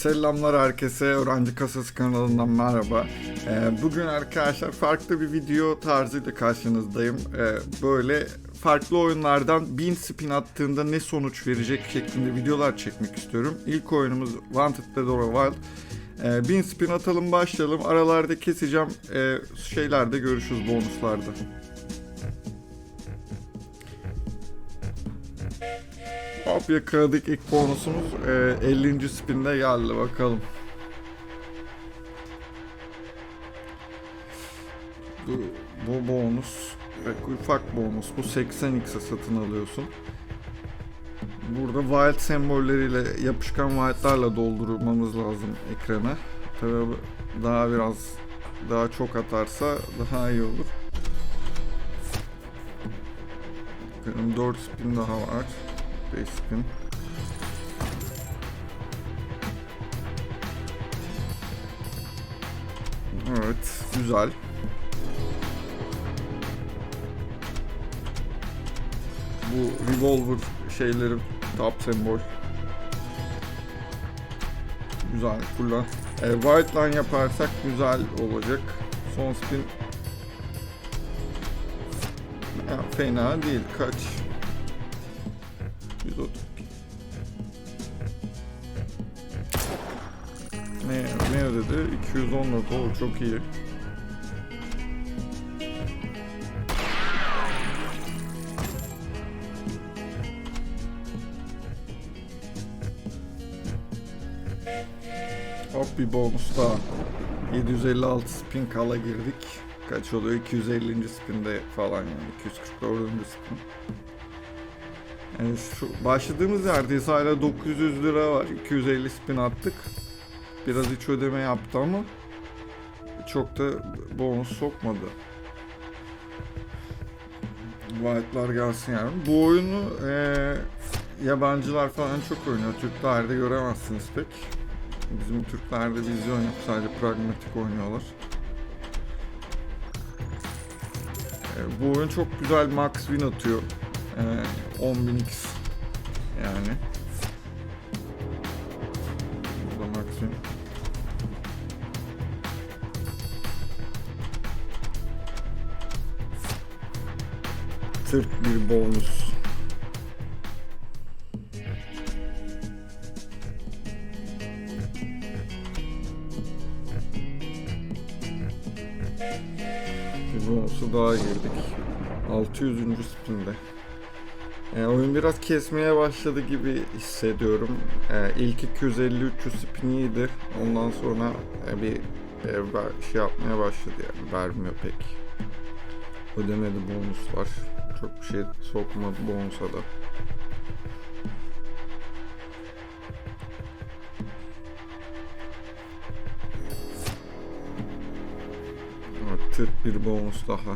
Selamlar herkese. Öğrenci Kasası kanalından merhaba. Ee, bugün arkadaşlar farklı bir video tarzıyla karşınızdayım. Ee, böyle farklı oyunlardan 1000 spin attığında ne sonuç verecek şeklinde videolar çekmek istiyorum. İlk oyunumuz Wanted Dead or Wild. Ee, 1000 spin atalım başlayalım. Aralarda keseceğim. Ee, şeylerde görüşürüz bonuslarda. Hop yakaladık ilk bonusumuz. Ee, 50. spinde geldi bakalım. Bu, bu bonus evet, ufak bonus. Bu 80x'e satın alıyorsun. Burada wild sembolleriyle yapışkan wild'larla doldurmamız lazım ekrana. Tabii daha biraz daha çok atarsa daha iyi olur. Benim 4 spin daha var. 5 spin. Evet, güzel. Bu revolver şeyleri top sembol. Güzel, kullan. E, white line yaparsak güzel olacak. Son spin fena değil. Kaç? 130. Ne, ne ödedi? 214 o çok iyi. Hop bir bonus daha. 756 spin kala girdik. Kaç oluyor? 250. spinde falan yani. 244. spin. Yani şu başladığımız yerdeyiz hala 900 lira var. 250 spin attık. Biraz iç ödeme yaptı ama çok da bonus sokmadı. White'lar gelsin yani. Bu oyunu eee, yabancılar falan çok oynuyor. Türklerde göremezsiniz pek. Bizim Türklerde vizyon yok. Sadece pragmatik oynuyorlar. Eee, bu oyun çok güzel max win atıyor. Ee, 10.000x yani. Burada maksimum. Sırf bir bonus. Bir bonusu daha girdik. 600. spinde. E, oyun biraz kesmeye başladı gibi hissediyorum. E, ilk 250-300 spin. Ondan sonra e, bir e, şey yapmaya başladı yani. Vermiyor pek. Ödemedi bonuslar. Çok bir şey sokmadı bonusa da. Evet, tırt bir bonus daha.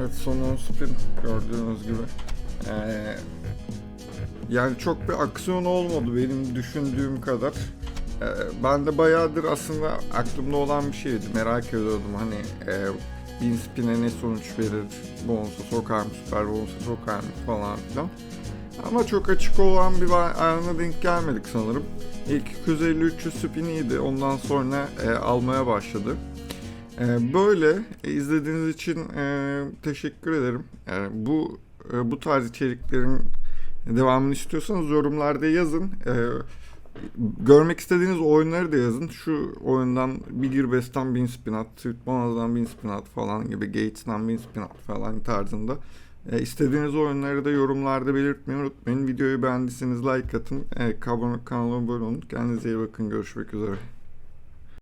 Evet son 10 spin gördüğünüz gibi. Ee, yani çok bir aksiyon olmadı benim düşündüğüm kadar. Ee, ben de bayağıdır aslında aklımda olan bir şeydi. Merak ediyordum hani e, bin spin'e ne sonuç verir, bonusa sokar mı, süper bonusa sokar mı falan filan. Ama çok açık olan bir ayağına denk gelmedik sanırım. İlk 250-300 spin iyiydi. Ondan sonra e, almaya başladı. E, böyle e, izlediğiniz için e, teşekkür ederim. Yani bu e, bu tarz içeriklerin devamını istiyorsanız yorumlarda yazın. E, görmek istediğiniz oyunları da yazın. Şu oyundan Bigger Best'ten 1000 spin at, Sweet Bonanza'dan 1000 spin at falan gibi, Gates'ten 1000 spin at falan tarzında. E, istediğiniz oyunları da yorumlarda belirtmeyi unutmayın. Videoyu beğendiyseniz like atın. E, kanala abone olun. Kendinize iyi bakın. Görüşmek üzere.